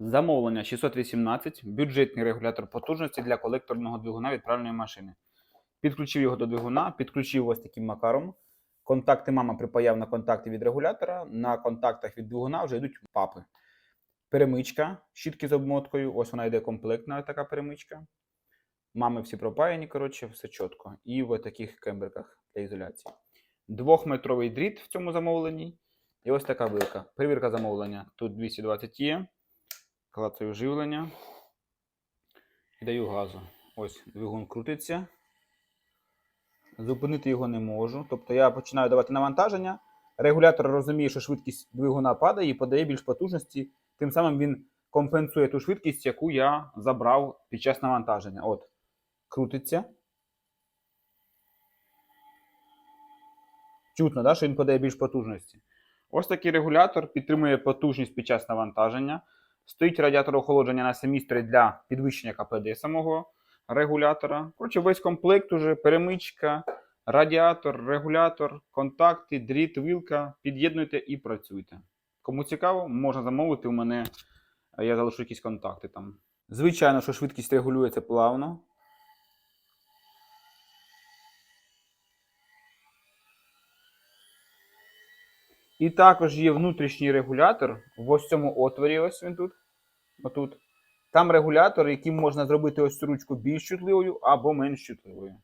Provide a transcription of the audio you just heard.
Замовлення 618, бюджетний регулятор потужності для колекторного двигуна відправленої машини. Підключив його до двигуна, підключив ось таким макаром. Контакти мама припаяв на контакти від регулятора. На контактах від двигуна вже йдуть папи. Перемичка, щітки з обмоткою. Ось вона йде комплектна така перемичка. Мами всі пропаяні, коротше, все чітко. І в таких кембриках для ізоляції. Двохметровий дріт в цьому замовленні. І ось така вилка. Перевірка замовлення. Тут 220 є. Клацаю живлення. І даю газу. Ось двигун крутиться. Зупинити його не можу. Тобто я починаю давати навантаження. Регулятор розуміє, що швидкість двигуна падає і подає більш потужності. Тим самим він компенсує ту швидкість, яку я забрав під час навантаження. От, крутиться. Чутно, да, що він подає більш потужності. Ось такий регулятор підтримує потужність під час навантаження. Стоїть радіатор охолодження на семістрі для підвищення КПД самого регулятора. Коротше, весь комплект уже, перемичка, радіатор, регулятор, контакти, дріт, вилка. Під'єднуйте і працюйте. Кому цікаво, можна замовити у мене. е, Я залишу якісь контакти там. Звичайно, що швидкість регулюється плавно. І також є внутрішній регулятор в ось цьому отворі, ось він тут. Отут. Там регулятор, яким можна зробити ось цю ручку більш чутливою або менш чутливою.